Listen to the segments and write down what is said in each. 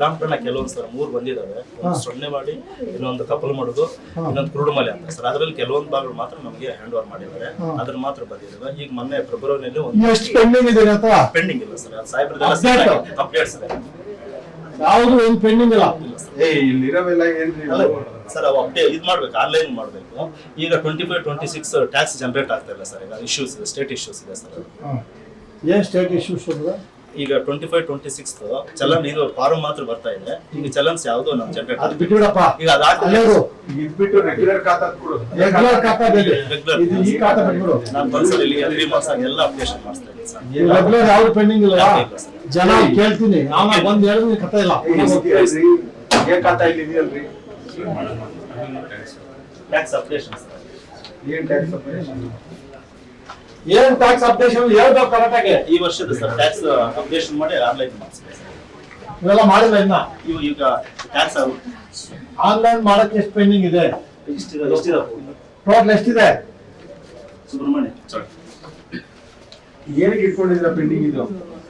ರಾಮಕರಣ ಕೆಲವೊಂದು ಸರ್ ಮೂರು ಬಂದಿದ್ದಾವೆ ಒಂದು ಸೊನ್ನೆ ಮಾಡಿ ಇನ್ನೊಂದು ಕಪಲ್ ಮಾಡುದು ಇನ್ನೊಂದು ಕುರುಡುಮಲೆ ಅಂತ ಸರ್. ಅದರಲ್ಲಿ ಕೆಲವೊಂದು ಭಾಗಗಳು ಮಾತ್ರ ನಮಗೆ ಹ್ಯಾಂಡ್ ಓವರ್ ಮಾಡಿದ್ದಾರೆ ಅದ್ರ ಮಾತ್ರ ಬಂದಿದ್ದಾವೆ ಈಗ ಮೊನ್ನೆ ಫೆಬ್ರವರಿಯಲ್ಲಿ ಒಂದು ಪೆಂಡಿಂಗ್ ಇದೆ ಪೆಂಡಿಂಗ್ ಇಲ್ಲ ಸರ್. ಸಾಹೇಬ್ರದೆಲ್ಲ. ಅಪ್ಡೇಟ್ ಸರ್ ಯಾವುದು ಒಂದು ಪೆಂಡಿಂಗ್ ಇಲ್ಲ? ಏ ಇಲ್ಲಿರೋವೆಲ್ಲ ಏನ್ರಿ ಸರ್ ಅವು ಅಪ್ಡೇಟ್ ಇದು ಮಾಡ್ಬೇಕು ಆನ್ಲೈನ್ ಮಾಡಬೇಕು. ಈಗ twenty five twenty six tax generate ಆಗ್ತಾ ಇಲ್ಲ ಸರ್. ಈಗ ಇಶ್ಯೂಸ್ ಇದೆ ಸ್ಟೇಟ್ ಇಶ್ಯೂಸ್ ಇದೆ ಸರ್. ಏನ್ ಸ್ಟೇಟ್ ಇಶ್ಯೂಸ್ ಅಂದ್ರೆ ಈಗ twenty five twenty six challan ಇದು ಫಾರ್ಮ್ ಮಾತ್ರ ಬರ್ತಾ ಇದೆ. ಈಗ ಚಲನ್ಸ್ ಯಾವ್ದು ನಮ್ ಜನರೇಟ್ ಅದು ಬಿಟ್ಬಿಡಪ್ಪ. ಈಗ ಅದಾಗ್ತದೆ ಅಲ್ಲೇರು ಇದ್ಬಿಟ್ಟು ರೆಗ್ಯುಲರ್ ಖಾತಾ ಕೊಡು ರೆಗ್ಯುಲರ್ ಖಾತಾ ಬೇರೆ ಇದು ಈ ಖಾತಾ ಬಿಟ್ಬಿಡು. ನಾನು ಒಂದ್ಸಲ ಇಲ್ಲಿ ತ್ರೀ ಮಂತ್ಸ್ ಎಲ್ಲ ಅಪ್ಡೇಷನ್ ಮಾಡಿಸ್ತಾ ಇದ್ದೀನಿ ಸರ್. ರೆಗ್ಯುಲರ್ ಯಾವ್ದು ಪೆಂಡಿಂಗ್ ಇಲ್ಲ ಸರ್. ಜನ ಕೇಳ್ತೀನಿ. ನಾನು ಬಂದ್ ಹೇಳಿದ್ರೆ ಕಥೆ ಇಲ್ಲ. ಏ, ಇದೆಯಲ್ರಿ? ಏನ್ ಖಾತಾ ಇಲ್ಲಿ ಇದೆಯಲ್ರಿ? Tax updation sir. ಏನ್ ಟ್ಯಾಕ್ಸ್ ಏನ್ ಟ್ಯಾಕ್ಸ್ ಅಪ್ಡೇಷನ್ ಹೇಳ್ಬೇಕು ಕರೆಕ್ಟಾಗಿ? ಈ ವರ್ಷದ ಸರ್ ಟ್ಯಾಕ್ಸ್ ಅಪ್ಡೇಷನ್ ಮಾಡಿ ಆನ್ಲೈನ್ ಮಾಡಿಸ್ಬೇಕು ಇವೆಲ್ಲ ಮಾಡಿಲ್ಲ ಇನ್ನ? ಇವು ಈಗ ಟ್ಯಾಕ್ಸ್ ಆನ್ಲೈನ್ ಮಾಡಕ್ಕೆ ಎಷ್ಟು ಪೆಂಡಿಂಗ್ ಇದೆ? ಎಷ್ಟಿದೆ ಎಷ್ಟಿದೆ? ಟೋಟಲ್ ಎಷ್ಟಿದೆ? ಸುಬ್ರಹ್ಮಣ್ಯ ಸರ್ ಏನಕ್ಕೆ ಇಟ್ಕೊಂಡಿದ್ರ ಪೆಂಡಿಂಗ್ ಇದು?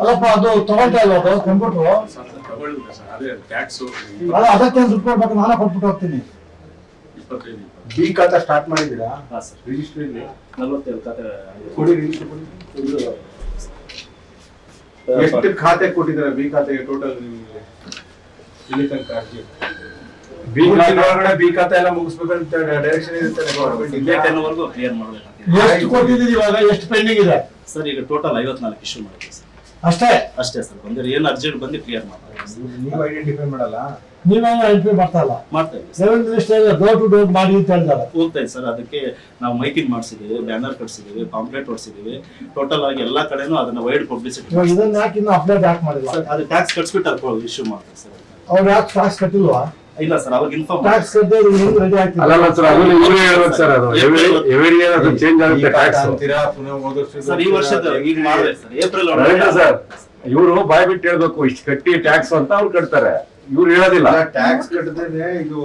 ಅಲ್ಲಪ್ಪ ಅದು ತಗೊಳ್ತಾ ಇಲ್ಲ ಅದು? ಕಂಪ್ಯೂಟರ್ ತಗೊಳ್ಳಿಲ್ಲ ಸರ್ ಅದೇ ಟ್ಯಾಕ್ಸ್ ಅಲ್ಲ ಅದಕ್ಕೆ ದುಡ್ಡು ಕೊಡ್ಬೇಕು ನಾನೇ ಕೊಟ್ಬಿಟ್ಟು ಹೋಗ್ತೀನಿ. ಬಿ ಖಾತಾ ಸ್ಟಾರ್ಟ್ ಮಾಡಿದ್ದೀರಾ? ಹಾಂ ಸರ್. ರಿಜಿಸ್ಟರ್ ಇಲ್ಲಿ. ನಲ್ವತ್ತೇಳು ಖಾತೆ ಕೊಡಿ ರಿಜಿಸ್ಟ್ರಿ ಕೊಡಿ. ಎಷ್ಟು ಖಾತೆ ಕೊಟ್ಟಿದ್ದೀರಾ ಬಿ ಖಾತೆಗೆ ಟೋಟಲ್ ನಿಮಗೆ? ಇಲ್ಲಿ ತನಕ ಅರ್ಜಿ ಒಳಗಡೆ ಬಿ ಖಾತೆ ಎಲ್ಲ ಮುಗಿಸ್ಬೇಕಂತ ಡೈರೆಕ್ಷನ್ ಇರುತ್ತೆ ಇಲ್ಲೇ ಟೆನ್ವರೆಗೂ ಕ್ಲಿಯರ್ ಮಾಡಬೇಕು ಎಷ್ಟು ಕೊಟ್ಟಿದ್ದೀರಿ ಇವಾಗ? ಎಷ್ಟು ಪೆಂಡಿಂಗ್ ಇದೆ? ಸರ್ ಈಗ ಟೋಟಲ್ ಐವತ್ನಾಲ್ಕು ಇಶ್ಯೂ ಮಾಡಿದ್ವಿ ಸರ್. ಅಷ್ಟೇ? ಅಷ್ಟೇ ಸರ್ ಬಂದ್ರೆ ಏನು ಅರ್ಜೆಂಟ್ ಬಂದು ಕ್ಲಿಯರ್ ಮಾಡ್ತಾರೆ ನೀವು ಐಡೆಂಟಿಫೈ ಮಾಡಲ್ಲ? ನೀವೇ ಐಡೆಂಟಿಫೈ ಮಾಡ್ತಾ ಇಲ್ಲ? ಮಾಡ್ತಾ ರೆವೆನ್ಯೂ ಡೋರ್ ಟು ಡೋರ್ ಮಾಡಿ ಅಂತ ಹೇಳಿದ್ದಾರೆ. ಹೋಗ್ತಾ ಇದೆ ಸರ್ ಅದಕ್ಕೆ ನಾವು ಮೈಕಿಂಗ್ ಮಾಡಿಸಿದೀವಿ ಬ್ಯಾನರ್ ಕಟ್ಸಿದೀವಿ ಪಾಂಪ್ಲೆಟ್ ಹೊಡ್ಸಿದೀವಿ ಟೋಟಲ್ ಆಗಿ ಎಲ್ಲಾ ಕಡೆನೂ ಅದನ್ನ ವೈಡ್ ಪಬ್ಲಿಸಿಟಿ ಇದನ್ನ ಯಾಕೆ ಇನ್ನು ಅಪ್ಡೇಟ್ ಯಾಕೆ ಮಾಡಿಲ್ಲ ಅದು ಟ್ಯಾಕ್ಸ್ ಕಟ್ಸ್ಬಿಟ್ಟು ಅದು ಇಶ್ಯೂ ಮಾಡ್ತಾರೆ ಸರ್. ಅವ್ರು ಯಾಕೆ ಟ್ಯಾಕ್ಸ್ ಕಟ್ಟಿಲ್ವಾ? ಇಲ್ಲ ಸರ್ ಅವಾಗ ಇನ್ಫಾರ್ಮ್ ಟ್ಯಾಕ್ಸ್ ಕಟ್ಟದೆ ಹೆಂಗ್ ರೆಡಿ ಅಲ್ಲಲ್ಲ ಸರ್ ಅದನ್ನ ಇವ್ರೇ ಹೇಳ್ಬೇಕು ಸರ್ ಅದು. ಎವ್ರಿ ಇಯರ್ ಅದು ಚೇಂಜ್ ಆಗುತ್ತೆ ಟ್ಯಾಕ್ಸ್ ಅಂತೀರಾ ಪುನಃ ಹೋದ ಸರ್ ಈ ವರ್ಷದ ಈಗ ಮಾಡಿದ್ರೆ ಸರ್ ಏಪ್ರಿಲ್ ರೈತ ಸರ್ ಇವರು ಬಾಯ್ ಬಿಟ್ಟು ಹೇಳ್ಬೇಕು ಇಷ್ಟು ಕಟ್ಟಿ ಟ್ಯಾಕ್ಸ್ ಅಂತ ಅವ್ರು ಕಟ್ತಾರೆ. ಇವ್ರು ಹೇಳೋದಿಲ್ಲ. ಟ್ಯಾಕ್ಸ್ ಕಟ್ಟದೇನೆ ಇದು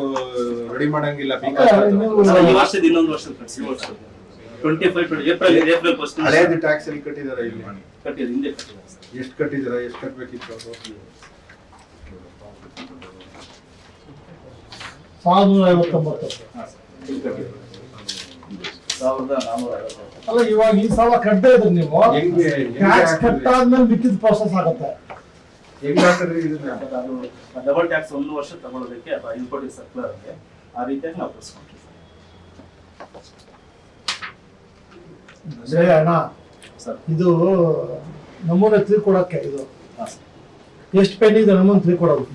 ರೆಡಿ ಮಾಡಂಗಿಲ್ಲ ಈ ವರ್ಷದ ಇನ್ನೊಂದು ವರ್ಷದ ಕಟ್ಸಿ ಈ ವರ್ಷದ twenty five April April first ಹಳೇದು ಟ್ಯಾಕ್ಸ್ ಎಲ್ಲಿ ಕಟ್ಟಿದಾರ ಇಲ್ಲಿ? ಕಟ್ಟಿದ್ರೆ ಹಿಂದೆ ಎಷ್ಟು ಕಟ್ಟಿದಾರ ಎಷ್ಟು ಕಟ್ಬೇಕಿತ್ತು ಸಾವಿರದ ಐವತ್ತೊಂಬತ್ತು ಹಾಂ ಸರ್ ಸಾವಿರದ ನಾನ್ನೂರ ಐವತ್ತು ಅಲ್ಲ ಇವಾಗ ಈ ಸಾಲ ಕಟ್ಟದೇ ಇದ್ರಿ ನೀವು. ಟ್ಯಾಕ್ಸ್? ಕಟ್ಟಾದ್ಮೇಲೆ ಮಿಕ್ಕಿದ ಪ್ರೋಸೆಸ್ ಆಗುತ್ತೆ. ಡಬಲ್ ಟ್ಯಾಕ್ಸ್ ಒಂದು ವರ್ಷ ತಗೊಳ್ಳೋದಕ್ಕೆ ಅಥವಾ ಇಂಪೋರ್ಟಿಂಗ್ ಸರ್ಕ್ಯುಲರ್ಗೆ ಆ ರೀತಿಯಾಗಿ ನಾವು ಕಳಿಸ್ಕೊಂಡ್ವಿ ಅದೇ ಅಣ್ಣ ಸರ್. ಇದು ನಮೂನೆ ತಿಳ್ಕೊಡಕ್ಕೆ ಇದು. ಹಾಂ ಸರ್. ಎಷ್ಟು ಪೆಂಡಿಂಗ್ ಇದೆ ನಮೂನೆ ತಿಳ್ಕೊಡೋದು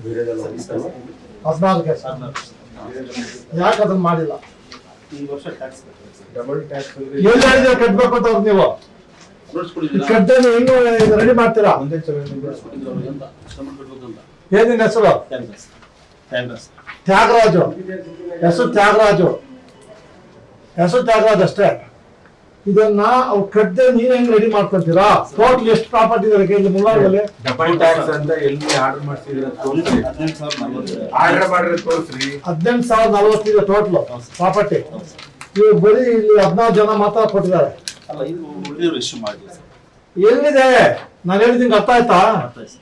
ಹದಿನಾಲ್ಕು ಯಾಕೆ ಅದನ್ನ ಮಾಡಿಲ್ಲ? ಈ ವರ್ಷ ಟ್ಯಾಕ್ಸ್ ಡಬಲ್ ಟ್ಯಾಕ್ಸ್ ಎಲ್ಲಿ ಹೇಳಿದ್ರೆ ಕಟ್ಬೇಕು ಅಂತ ಅವ್ರು ನೀವು? ಇನ್ನೂ ರೆಡಿ ಮಾಡ್ತೀರಾ? ಹೆಸರು? ತ್ಯಾಗರಾಜು. ಹೆಸರು ತ್ಯಾಗರಾಜು. ಹೆಸರು ತ್ಯಾಗರಾಜ್ ಅಷ್ಟೇ. ಇದನ್ನ ಅವ್ರು ಕಟ್ಟದೆ ನೀವ್ ಹೆಂಗ್ ರೆಡಿ ಮಾಡ್ಕೊಂತೀರಾ ಟೋಟಲ್ ಎಷ್ಟು ಪ್ರಾಪರ್ಟಿ ಇದೆ ಇಲ್ಲಿ ಮುಂಬೈನಲ್ಲಿ ಡಬಲ್ ಟ್ಯಾಕ್ಸ್ ಅಂತ ಎಲ್ಲಿ ಆರ್ಡರ್ ಮಾಡ್ತಿದ್ರ ತೋರಿಸ್ರಿ. ಹದಿನೆಂಟು ಸಾವಿರ ಆರ್ಡರ್ ಮಾಡಿದ್ರೆ ತೋರಿಸ್ರಿ. ಹದಿನೆಂಟು ಸಾವಿರದ ನಲವತ್ತಿದೆ ಟೋಟಲ್ ಪ್ರಾಪರ್ಟಿ ಇವ್ರು ಬರೀ ಇಲ್ಲಿ ಹದಿನಾರು ಜನ ಮಾತ್ರ ಕೊಟ್ಟಿದ್ದಾರೆ. ಅಲ್ಲ ಇದು ಉಳಿದಿರೋ ಇಶ್ಯೂ ಮಾಡಿದ್ವಿ ಸರ್. ಎಲ್ಲಿದೆ? ನಾನು ಹೇಳಿದ್ದೀನಿ ಅರ್ಥ ಆಯ್ತಾ? ಅರ್ಥ ಆಯ್ತು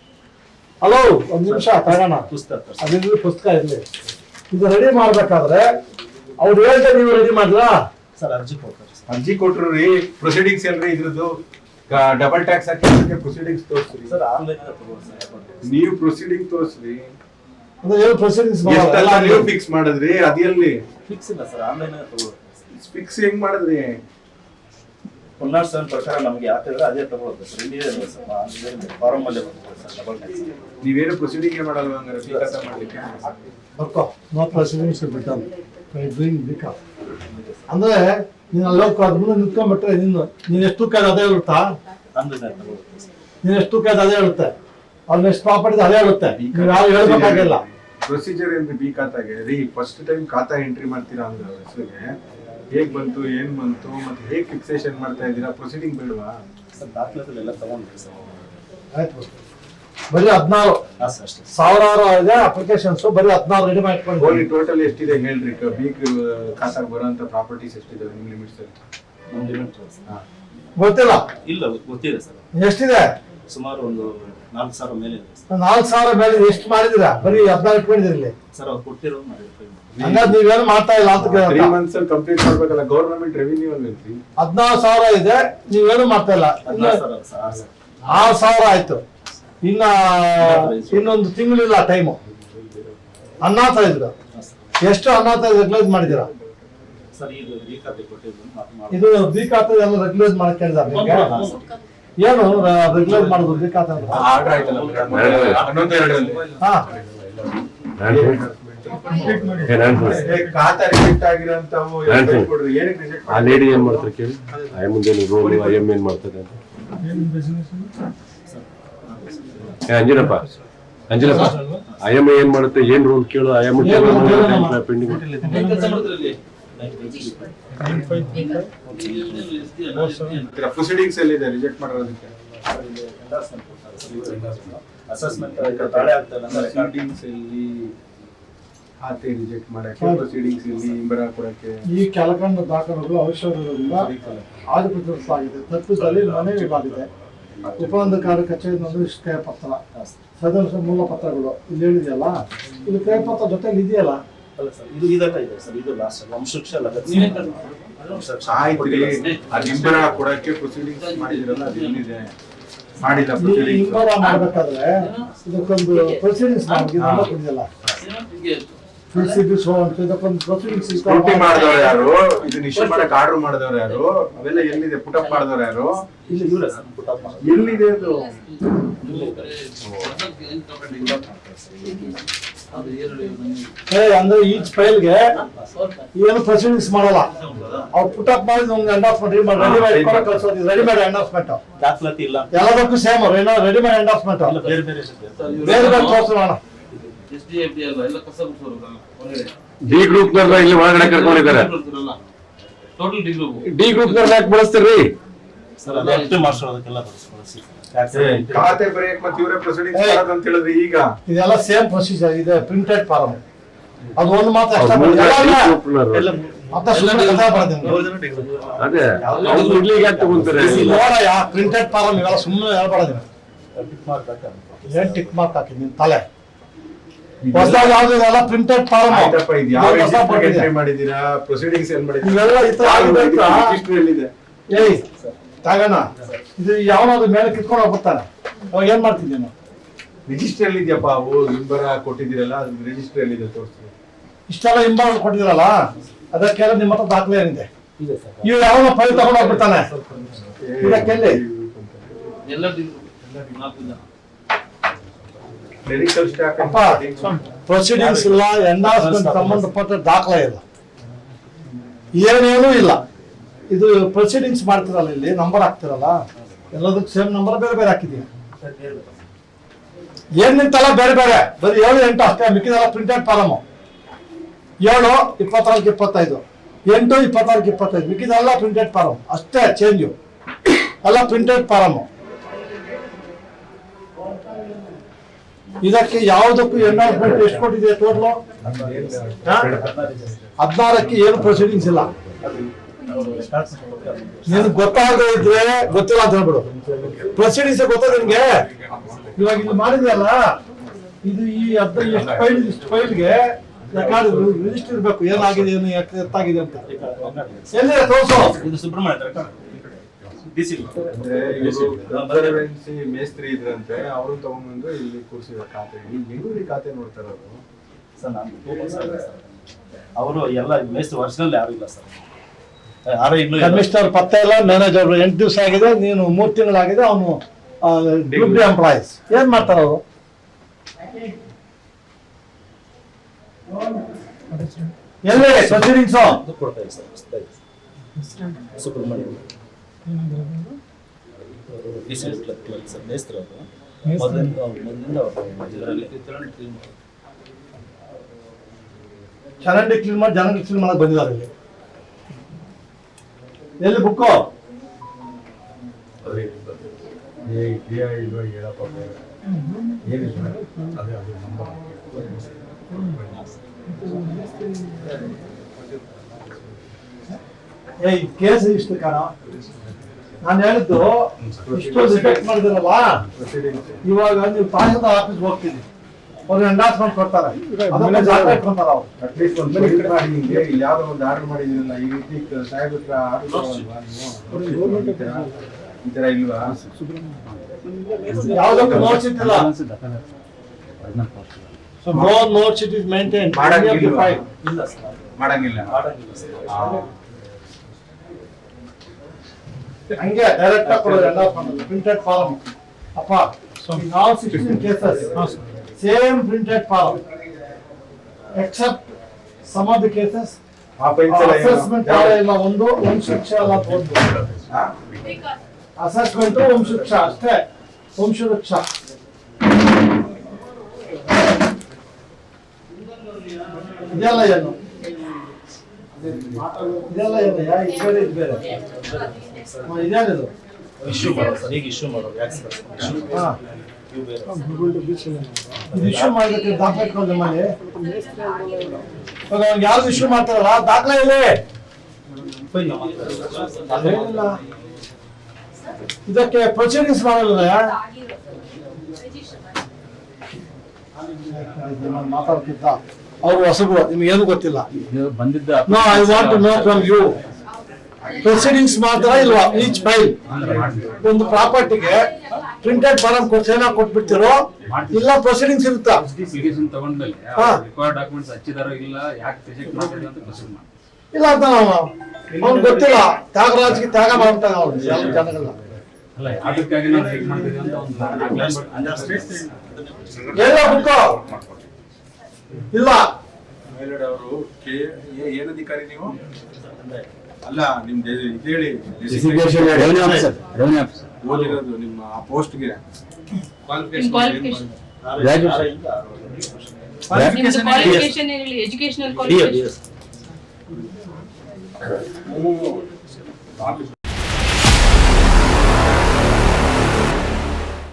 ಹಲೋ ಒಂದ್ ನಿಮಿಷ ತಗೋಣ. ಪುಸ್ತಕ. ಅದಿರ್ಲಿ ಪುಸ್ತಕ ಇರ್ಲಿ ಇದು ರೆಡಿ ಮಾಡ್ಬೇಕಾದ್ರೆ ಅವ್ರು ಹೇಳ್ದೆ ನೀವು ರೆಡಿ ಮಾಡಿದ್ರಾ ಸರ್ ಅರ್ಜಿ ಕೊಡ್ತಾರೆ ಸರ್. ಅರ್ಜಿ ಕೊಟ್ರು ರೀ ಪ್ರೊಸೀಡಿಂಗ್ಸ್ ಏನ್ರಿ ಇದ್ರದ್ದು? ಡಬಲ್ ಟ್ಯಾಕ್ಸ್ ಹಾಕಿ ಪ್ರೊಸೀಡಿಂಗ್ಸ್ ತೋರಿಸ್ರಿ ಸರ್ ಆನ್ಲೈನ್ ಸರ್ ನೀವು ಪ್ರೊಸೀಡಿಂಗ್ ತೋರಿಸ್ರಿ. ಅಂದ್ರೆ ಏನು ಪ್ರೊಸೀಡಿಂಗ್ಸ್ ಎಷ್ಟೆಲ್ಲ ನೀವು ಫಿಕ್ಸ್ ಮಾಡಿದ್ರಿ? ಅದೆಲ್ಲಿ ಫಿಕ್ಸ್ ಇಲ್ಲ ಸರ್ ಆನ್ಲೈನ್ ಫಿಕ್ಸ್ ಹೆಂಗ್ ಮಾಡಿದ್ರಿ? ಪುನ್ನಾರ್ ಸೆವೆನ್ ಪ್ರಕಾರ ನಮಗೆ ಯಾಕಂದ್ರೆ ಅದೇ ತಗೋಬೇಕು ಸರ್. ಇಲ್ಲಿ ಸರ್ ಫಾರಮ್ ಅಲ್ಲೇ ಬರ್ತದೆ ಸರ್ ಡಬಲ್ ಟ್ಯಾಕ್ಸ್ ನೀವೇನು ಪ್ರೊಸೀಡಿಂಗ್ ಮಾಡಲ್ವಾ ಹಂಗಾರೆ? ಮಾಡ್ಲಿಕ್ಕೆ? ಬರ್ಕೋ. ನೋ ಪ್ರೊಸೀಡಿಂಗ್ಸ್ ಬಿಟ್ಟನ್ ಡ್ರಿಂಕ್ ಬೇಕಾ ಅಂದ್ರೆ ನೀನು ಅಲ್ಲಿ ಅದ್ ಮುಂದೆ ನಿಂತ್ಕೊಂಡ್ಬಿಟ್ರೆ ನೀನು ನೀನ್ ಎಷ್ಟು ಕಾಲ ಅದೇ ಇರುತ್ತಾ ಅಂದ್ರೆ ನೀನು ಎಷ್ಟು ಕಾಯ್ದು ಅದೇ ಹೇಳುತ್ತೆ ಅವ್ನ ಎಷ್ಟು ಪ್ರಾಪರ್ಟಿ ಅದೇ ಹೇಳುತ್ತೆ ನೀವು ಯಾರು ಹೇಳ್ಬೇಕಾಗಿಲ್ಲ. ಪ್ರೊಸೀಜರ್ ಏನು ಬಿ ಖಾತಾಗೆ? ರೀ ಫಸ್ಟ್ ಟೈಮ್ ಖಾತಾ ಎಂಟ್ರಿ ಮಾಡ್ತೀರಾ ಅಂದ್ರೆ ಹೆಸರಿಗೆ? ಹೇಗ್ ಬಂತು ಏನ್ ಬಂತು ಮತ್ತೆ ಹೇಗ್ ಫಿಕ್ಸೇಷನ್ ಮಾಡ್ತಾ ಇದ್ದೀರಾ ಪ್ರೊಸೀಡಿಂಗ್ ಬೇಡವಾ? ಸರ್ ದಾಖಲೆಲ್ಲ ತಗೊಂಡ್ರಿ ಸರ್. ಆಯ್ತು ಬರೀ ಹದಿನಾರು. ಸಾವಿರಾರು ಇದೆ ಅಪ್ಲಿಕೇಶನ್ಸ್ ಬರೀ ಹದಿನಾರು ರೆಡಿ ಮಾಡ್ಕೊಂಡು ಹೋಗಿ ಟೋಟಲ್ ಎಷ್ಟಿದೆ ಹೇಳ್ರಿ ಬೀಕ್ ಖಾತಾಗ ಬರೋಂತ ಪ್ರಾಪರ್ಟೀಸ್ ಎಷ್ಟಿದೆ ನಿಮ್ ಲಿಮಿಟ್ಸ್ ಅಲ್ಲಿ? ನಮ್ಮ ಲಿಮಿಟ್ ಗೊತ್ತಿಲ್ಲ? ಇಲ್ಲ ಗೊತ್ತಿದೆ ಸರ್. ಎಷ್ಟಿದೆ? ಸುಮಾರು ಒಂದು ನಾಲ್ಕು ಸಾವಿರ ಮೇಲೆ ನಾಲ್ಕು ಸಾವಿರ ಮೇಲೆ ಎಷ್ಟು ಮಾಡಿದಿರಾ ಬರೀ ಹದಿನಾರು ಇಟ್ಕೊಂಡಿದ್ರಿ ಇಲ್ಲಿ. ಸರ್ ಅವ್ರು ಕೊಟ್ಟಿರೋ ಮಾಡಿರ್ತೀವಿ ಹಂಗಾದ್ರೆ ನೀವೇನು ಮಾಡ್ತಾ ಇಲ್ಲ ಅಂತ ತ್ರೀ ಮಂತ್ಸ್ ಅಲ್ಲಿ ಕಂಪ್ಲೀಟ್ ಮಾಡ್ಬೇಕಲ್ಲ ಗೌರ್ಮೆಂಟ್ ರೆವಿನ್ಯೂ ಅಲ್ಲಿ ಹದಿನಾರು ಸಾವಿರ ಇದೆ ನೀವೇನು ಮಾಡ್ತಾ ಇಲ್ಲ? ಆರು ಸಾವಿರ ಆಯ್ತು. ಇನ್ನ ಇನ್ನೊಂದು ತಿಂಗಳಿಲ್ಲ ಟೈಮು ಅನಾಥ ಇದ್ರು ಎಷ್ಟು ಅನಾಥ ರೆಗ್ಯುಲೈಸ್ ಮಾಡಿದ್ದೀರಾ? ಸರ್ ಇದು ಬಿ ಖಾತೆ ಎಲ್ಲ ರೆಗ್ಯುಲೈಸ್ ಮಾಡಕ್ ಕೇಳಿದಾರೆ ನಿಮ್ಗೆ? ಏನು ರೆಗ್ಯುಲೈಸ್ ಮಾಡೋದು ಬಿ ಖಾತೆ ಅಂತ? ಹಾ. ಆ ಲೇಡಿ ಏನ್ ಮಾಡ್ತಾರೆ ಕೇಳಿ? ಐ ಮುಂದೆ ರೋಲ್ ಐ ಎಂ ಏನ್ ಮಾಡ್ತಾರೆ ಅಂತ. ಅಂಜನಪ್ಪ. ಅಂಜನಪ್ಪ ಐ ಎಂ ಏನ್ ಮಾಡುತ್ತೆ ಏನ್ ರೂಲ್ ಕೇಳು ಐ ಎಂ ಪೆಂಡಿಂಗ್ ಪ್ರೊಸೀಡಿಂಗ್ಸ್ ಎಲ್ಲಿದೆ ರಿಜೆಕ್ಟ್ ಮಾಡೋದಕ್ಕೆ ಅಸೆಸ್ಮೆಂಟ್ ತಾಳೆ ಪ್ರೊಸೀಡಿಂಗ್ಸ್ ರಿಜೆಕ್ಟ್ ಮಾಡಕ್ಕೆ. ಪ್ರೊಸೀಡಿಂಗ್ಸ್ ಇಲ್ಲಿ ಇಂಬರ ಕೊಡಕ್ಕೆ? ಈ ಕೆಳಕಂಡ ದಾಖಲೆಗಳು ಆಗಿದೆ ತತ್ವದಲ್ಲಿ ತಪ್ಪಿದಲ್ಲಿ ಮನೆ ವಿಭಾಗಿದೆ ಉಪನಂದಕಾರ ಕಚೇರಿ ನೋಂದಣಿ ಪತ್ರ. ಸದಸ್ಯ ಮೂಲ ಪತ್ರಗಳು. ಇಲ್ಲಿ ಹೇಳಿದೆಯಲ್ಲ? ಇದು ಪತ್ರ ಜೊತೆಲಿ ಇದೆಯಲ್ಲ? ಅಲ್ಲ ಸರ್ ಇದು ಇದೆಲ್ಲ ಇದೆ ಸರ್ ಇದು ಲಾಸ್ಟ್ ಕೊಡಕ್ಕೆ ಪ್ರೊಸೀಡಿಂಗ್ಸ್ ಮಾಡಿದಿರಲ್ಲ ಅದು ಎಲ್ಲಿದೆ? ಮಾಡಿಲ್ಲ ಈ ಪ್ರೊಸೀಡಿಂಗ್ಸ್ ಇಂಬಾರ ಮಾಡ್ಬೇಕಾದ್ರೆ ಇದಕ್ಕೊಂದು ಪ್ರೊಸೀಡಿಂಗ್ಸ್ ನಮ್ಗೆ ಸ್ಕೂಟಿ ಮಾಡಿದವ್ರು ಯಾರು? ಇದನ್ನ ಇಶ್ಯೂ ಮಾಡಕ್ ಆರ್ಡರ್ ಮಾಡಿದವ್ರು ಯಾರು? ಅವೆಲ್ಲ ಎಲ್ಲಿದೆ? ಪುಟಪ್ ಮಾಡಿದವ್ರು ಯಾರು? ಇಲ್ಲಿ ಇವರೇ ಪುಟ್ ಅಪ್ ಎಲ್ಲಿದೆ ಅದು? ಅಂದ್ರೆ ಈಚ್ ಫೈಲ್ಗೆ ಏನು ಪ್ರೊಸೀಡಿಂಗ್ಸ್ ಮಾಡಲ್ಲ. ಅವ್ರು ಪುಟ್ ಅಪ್ ಮಾಡಿ ನಮ್ಗೆ ಎಂಡಾಸ್ಮೆಂಟ್ ರೆಡಿ ಮಾಡಿ ರೆಡಿ ಮಾಡಿ ಕಳ್ಸೋದು. ರೆಡಿ ಮಾಡಿ ಎಂಡಾಸ್ಮೆಂಟ್ ದಾಖಲಾತಿ ಇಲ್ಲ. ಎಲ್ಲದಕ್ಕೂ ಸೇಮ್ ರೆಡಿ ಮಾಡಿ ಎಂಡಾಸ್ಮೆಂಟ್ ಇಲ್ಲ ಬೇರೆ ಬೇರೆ ಇದೆ. ಬೇರೆ ಬೇರೆ ತೋರಿಸೋಣ ಎಸ್ ಡಿ ಎಫ್ ಡಿ ಅಲ್ಲ ಎಲ್ಲ ಕಸ ಬಿಡ್ಸೋರಲ್ಲ ಹೊರಗಡೆ. ಡಿ ಗ್ರೂಪ್ ಇಲ್ಲಿ ಒಳಗಡೆ ಕರ್ಕೊಂಡಿದ್ದಾರೆ. Total D group D group ಯಾಕೆ ಬಳಸ್ತೀರಿ? ಸರ್ ಅದು ಆಕ್ಟಿವ್ ಮಾಡಿಸೋದಕ್ಕೆಲ್ಲ ಬಳಸಿ ಟ್ಯಾಕ್ಸ್ ಖಾತೆ ಬರೆಯಕ್ ಮತ್ತೆ ಇವರೇ ಪ್ರೊಸೀಡಿಂಗ್ಸ್ ಏ. ಅಂತ ಹೇಳಿದ್ರೆ ಈಗ. ಇದೆಲ್ಲ ಸೇಮ್ ಪ್ರೊಸೀಜರ್ ಇದೆ ಪ್ರಿಂಟೆಡ್ ಫಾರಂ ಅದು ಒಂದು ಮಾತ್ರ ಅದೇ ಇಡ್ಲಿಗೆ ತಗೊಂತಾರೆ? ಪ್ರಿಂಟೆಡ್ ಫಾರಂ ಇವೆಲ್ಲ ಸುಮ್ಮನೆ ಏನ್ ಟಿಕ್ ಮಾರ್ಕ್ ಹಾಕಿದ್ ನಿನ್ ತಲೆ? ಹೊಸದಾಗಿ ಯಾವ್ದು ಇದೆಲ್ಲ ಪ್ರಿಂಟೆಡ್ ಫಾರಮ್ ಆಯ್ತಪ್ಪ ಇದು ಯಾವ ಎಂಟ್ರಿ ಮಾಡಿದೀರಾ ಪ್ರೊಸೀಡಿಂಗ್ಸ್ ಏನ್ ಮಾಡಿದೀರಾ ಇವೆಲ್ಲ ಈ ತರ ಆಗಿದೆ ಅಂತ ರಿಜಿಸ್ಟ್ರಿ ಎಲ್ಲಿದೆ? ಏಯ್ ತಗೋಣ ಇದು ಯಾವನಾದ್ರು ಮೇಲೆ ಕಿತ್ಕೊಂಡು ಹೋಗ್ಬಿಡ್ತಾನೆ ಅವಾಗ ಏನ್ ನಾನು? ರಿಜಿಸ್ಟರ್ ಅಲ್ಲಿ ಇದೆಯಪ್ಪ ಅವು? ಇಂಬರ ಕೊಟ್ಟಿದ್ದೀರಲ್ಲ ಅದು ರಿಜಿಸ್ಟ್ರಿ ಎಲ್ಲಿದೆ ತೋರಿಸಿ ಇಷ್ಟೆಲ್ಲ ಹಿಂಬಾಲ್ ಕೊಟ್ಟಿದ್ರಲ್ಲ ಅದಕ್ಕೆಲ್ಲ ನಿಮ್ಮ ಹತ್ರ ದಾಖಲೆ ಏನಿದೆ? ಇವ್ ಯಾವನ ಫೈಲ್ ತಗೊಂಡು ಹೋಗ್ಬಿಡ್ತಾನೆ. ಇದಕ್ಕೆಲ್ಲಿ ನಾಲ್ಕು ಜನ ಕ್ಲರಿಕಲ್ ಸ್ಟಾಫ್ ಅಪ್ಪ ಪ್ರೊಸೀಡಿಂಗ್ಸ್ ಇಲ್ಲ ಎಂಡಾಸ್ಮೆಂಟ್ ಸಂಬಂಧಪಟ್ಟ ದಾಖಲೆ ಇಲ್ಲ. ಏನೇನೂ ಇಲ್ಲ. ಇದು ಪ್ರೊಸೀಡಿಂಗ್ಸ್ ಮಾಡ್ತಿರಲ್ಲ ಇಲ್ಲಿ ನಂಬರ್ ಹಾಕ್ತಿರಲ್ಲ? ಎಲ್ಲದಕ್ಕೂ ಸೇಮ್ ನಂಬರ್ ಬೇರೆ ಬೇರೆ ಹಾಕಿದೀಯ. ಏನ್ ನಿಂತಲ್ಲ? ಬೇರೆ ಬೇರೆ. ಬರೀ ಏಳು ಎಂಟು ಅಷ್ಟೇ ಮಿಕ್ಕಿದೆಲ್ಲ ಪ್ರಿಂಟೆಡ್ ಫಾರಮ್ ಏಳು ಇಪ್ಪತ್ನಾಲ್ಕು ಇಪ್ಪತ್ತೈದು. ಎಂಟು ಇಪ್ಪತ್ನಾಲ್ಕು ಇಪ್ಪತ್ತೈದು. ಮಿಕ್ಕಿದೆಲ್ಲ ಪ್ರಿಂಟೆಡ್ ಫಾರಮ್ ಅಷ್ಟೇ ಚೇಂಜು ಎಲ್ಲ ಪ್ರಿಂಟೆಡ್ ಫಾರಮ್ ಇದಕ್ಕೆ ಯಾವುದಕ್ಕೂ ಎನ್ಆರ್ಮೆಂಟ್ ಎಷ್ಟು ಕೊಟ್ಟಿದೆ ಟೋಟಲ್ ಹದಿನಾರಕ್ಕೆ ಏನು ಪ್ರೊಸೀಡಿಂಗ್ಸ್ ಇಲ್ಲ. ನಿನ್ ಗೊತ್ತಾಗದೇ ಇದ್ರೆ ಗೊತ್ತಿಲ್ಲ ಅಂತ ಹೇಳ್ಬಿಡು. ಪ್ರೊಸೀಡಿಂಗ್ಸ್ ಗೊತ್ತಾ ನಿನ್ಗೆ? ಇವಾಗ ಇಲ್ಲಿ ಮಾಡಿದ್ಯಲ್ಲ ಇದು ಈ ಅರ್ಧ ಎಷ್ಟು ಫೈಲ್ ಇಷ್ಟು ಫೈಲ್ಗೆ ರೆಕಾರ್ಡ್ ರಿಜಿಸ್ಟರ್ ಇರ್ಬೇಕು ಏನಾಗಿದೆ, ಏನು ಎತ್ತಾಗಿದೆ ಅಂತ. ಎಲ್ಲಿದೆ ತೋರಿಸು? ಇದು ಸುಬ್ರಹ್ಮಣ್ಯ ಡಿ ಸಿ ಅಂದ್ರೆ ಇವರು ಕನ್ಸರ್ವೆನ್ಸಿ ಮೇಸ್ತ್ರಿ ಇದ್ರಂತೆ ಅವರು ತಗೊಂಡ್ಬಂದು ಇಲ್ಲಿ ಕೂರಿಸಿದ ಖಾತೆ. ಈ ಹೆಂಗೂರಿ ಖಾತೆ ನೋಡ್ತಾ ಇರೋದು ಸರ್ ನಾನು ಅವರು ಎಲ್ಲ ಮೇಸ್ತ್ರಿ ವರ್ಷದಲ್ಲಿ ಯಾರು ಇಲ್ಲ ಸರ್. ಯಾರು ಇನ್ನು ಇಲ್ಲ. ಕಮಿಷನರ್ ಪತ್ತೆ ಇಲ್ಲ ಮ್ಯಾನೇಜರ್ ಎಂಟು ದಿವಸ ಆಗಿದೆ ನೀನು ಮೂರ್ ತಿಂಗಳಾಗಿದೆ ಅವನು ಗ್ರೂಪ್ ಡಿ ಎಂಪ್ಲಾಯೀಸ್ ಏನ್ ಮಾಡ್ತಾರ ಅವರು? ಎಲ್ಲೇ? ಪ್ರೊಸೀಡಿಂಗ್ಸ್ ಕೊಡ್ತಾ ಇದೆ ಸರ್. ಸುಬ್ರಹ್ಮಣ್ಯ. ಸಿ ಕ್ಲರ್ಕ್ ಮೇಸ್ತ್ರಿ ಅವರು ಮೊದಲಿಂದ ಮೊದಲಿಂದ ಅವರು ಇದರಲ್ಲಿ ಚರಂಡಿ ಕ್ಲೀನ್ ಮಾಡಿ ಜನ ಕ್ಲೀನ್ ಮಾಡಕ್ ಬಂದಿದ್ದಾರೆ ಇಲ್ಲಿ. ಎಲ್ಲಿ ಬುಕ್ಕು ಏ ಕೇಸ್ ಇಷ್ಟು ಕಾಣ. ನಾನು ಹೇಳಿದ್ದು ಇಷ್ಟು ರಿಜೆಕ್ಟ್ ಮಾಡಿದಿರಲ್ಲ ಇವಾಗ ನೀವು ತಹಸೀಲ್ದಾರ್ ಆಫೀಸ್ ಹೋಗ್ತೀನಿ. ಅವ್ರು ಎಂಡಾಸ್ಮೆಂಟ್ ಕೊಡ್ತಾರೆ. ಅದನ್ನ ಜಾತ್ರೆ ಇಟ್ಕೊಂತಾರ ಅವ್ರು. ಅಟ್ಲೀಸ್ಟ್ ಒಂದು ಮನೆ ಮಾಡಿ ನಿಮಗೆ ಇಲ್ಲಿ ಯಾವ್ದೋ ಒಂದು ಆರ್ಡರ್ ಮಾಡಿದಿರಲ್ಲ ಈ ರೀತಿ ಸಾಹೇಬ್ ಹತ್ರ ಆರ್ಡರ್ ಈ ತರ ಇಲ್ವಾ ಯಾವ್ದಕ್ಕೂ ನೋಟ್ಸ್ ಇಟ್ಟಿಲ್ಲ so no notes it is maintain ಮಾಡಂಗಿಲ್ಲ ಮಾಡಂಗಿಲ್ಲ. ಮಾಡಂಗಿಲ್ಲ. ಹಂಗೆ ಡೈರೆಕ್ಟ್ ಆಗಿ ಕೊಡೋದು ಎಲ್ಲ ಪ್ರಿಂಟೆಡ್ ಫಾರ್ಮ್ ಅಪ್ಪ ನಾವು sixteen cases same printed form except some of the cases ಆ ಪೆನ್ಸಿಲ್ ಅಸೆಸ್ಮೆಂಟ್ ಇಲ್ಲ ಒಂದು ಒಂದು ಶಿಕ್ಷೆ ಅಲ್ಲ ಒಂದು. ಅಸೆಸ್ಮೆಂಟ್ ಒಂದು ಶಿಕ್ಷೆ ಅಷ್ಟೇ ಒಂದು ಶಿಕ್ಷಾ. ಇದೆಲ್ಲ ಏನು? ಇದೆಲ್ಲ ಏನು? ಯಾ ಇದು ಬೇರೆ ಇದು ಬೇರೆ. ಹಾ, ಇದೇನಿದು ಇಶ್ಯೂ ಮಾಡೋದು ಸರ್ ಈಗ ಇಶ್ಯೂ ಮಾಡೋದು ಯಾಕೆ ಸರ್? ಇಶ್ಯೂ ಹಾ. ಇವು ಬೇರೆ ಇದು ಇಶ್ಯೂ ಮಾಡ್ಬೇಕು ದಾಖಲೆ ಇಟ್ಕೊಂಡು ನಮ್ಮಲ್ಲಿ. ಇವಾಗ ಅವ್ನಿಗೆ ಯಾವ್ದು ಇಶ್ಯೂ ಮಾಡ್ತಾರಲ್ಲ ದಾಖಲೆ ಇದೆ. ಅದೇನಿಲ್ಲ ಇದಕ್ಕೆ ಪ್ರೊಸೀಡಿಂಗ್ಸ್ ಮಾಡಲ್ಲ ಮಾತಾಡ್ತಿದ್ದ. ಅವ್ರು ಹೊಸಬರು ನಿಮ್ಗೆ ಏನು ಗೊತ್ತಿಲ್ಲ. ಬಂದಿದ್ದ no I want to know from you proceedings ಮಾತ್ರ ಇಲ್ವಾ? ಈಚ್ ಫೈಲ್ ಒಂದು ಪ್ರಾಪರ್ಟಿಗೆ ಪ್ರಿಂಟೆಡ್ ಫಾರಂ ಕೊಡ್ಸೇನ ಕೊಟ್ಬಿಡ್ತಿರೋ? ಇಲ್ಲ ಪ್ರೊಸೀಡಿಂಗ್ಸ್ ಇರುತ್ತಾ? ಇಲ್ಲ ಅಂತ ಅವ್ನು ಗೊತ್ತಿಲ್ಲ. ತ್ಯಾಗರಾಜ್ಗೆ ತ್ಯಾಗ ಮಾಡ್ತಾನೆ ಅವ್ನು. ಜನಗಳ ಎಲ್ಲ ಬುಕ್ ಇಲ್ಲ. ಅವರು ಅಧಿಕಾರಿ ನೀವು? ಅಲ್ಲ ನಿಮ್ ಡೆ- ಇದ್ ಹೇಳಿ ರೆವೆನ್ಯೂ ಆಫೀಸರ್ ರೆವೆನ್ಯೂ ಆಫೀಸರ್ ಓದಿರೋದು ನಿಮ್ಮ ಆ ಪೋಸ್ಟ್ಗೆ. ನಿಮ್ದು ಕ್ವಾಲಿಫಿಕೇಶನ್ ಹೇಳಿ? Educational qualification